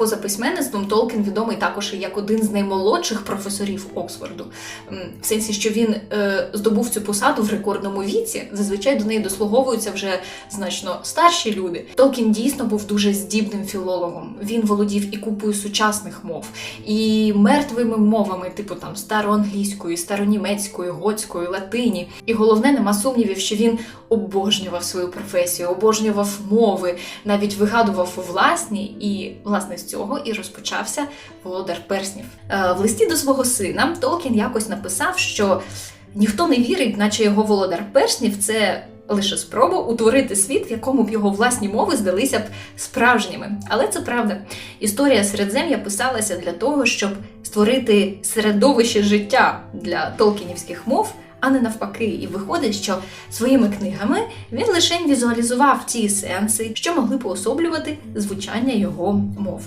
Поза письменництвом Толкін відомий також як один з наймолодших професорів Оксфорду, в сенсі, що він е, здобув цю посаду в рекордному віці. Зазвичай до неї дослуговуються вже значно старші люди. Толкін дійсно був дуже здібним філологом. Він володів і купою сучасних мов, і мертвими мовами, типу там староанглійської, старонімецької, готської, латині. І головне, нема сумнівів, що він обожнював свою професію, обожнював мови, навіть вигадував власні, і власне цього і розпочався володар перснів. Е, В листі до свого сина Толкін якось написав, що ніхто не вірить, наче його володар перснів це. Лише спроба утворити світ, в якому б його власні мови здалися б справжніми. Але це правда. Історія Середзем'я писалася для того, щоб створити середовище життя для толкінівських мов, а не навпаки. І виходить, що своїми книгами він лише візуалізував ті сенси, що могли поособлювати звучання його мов.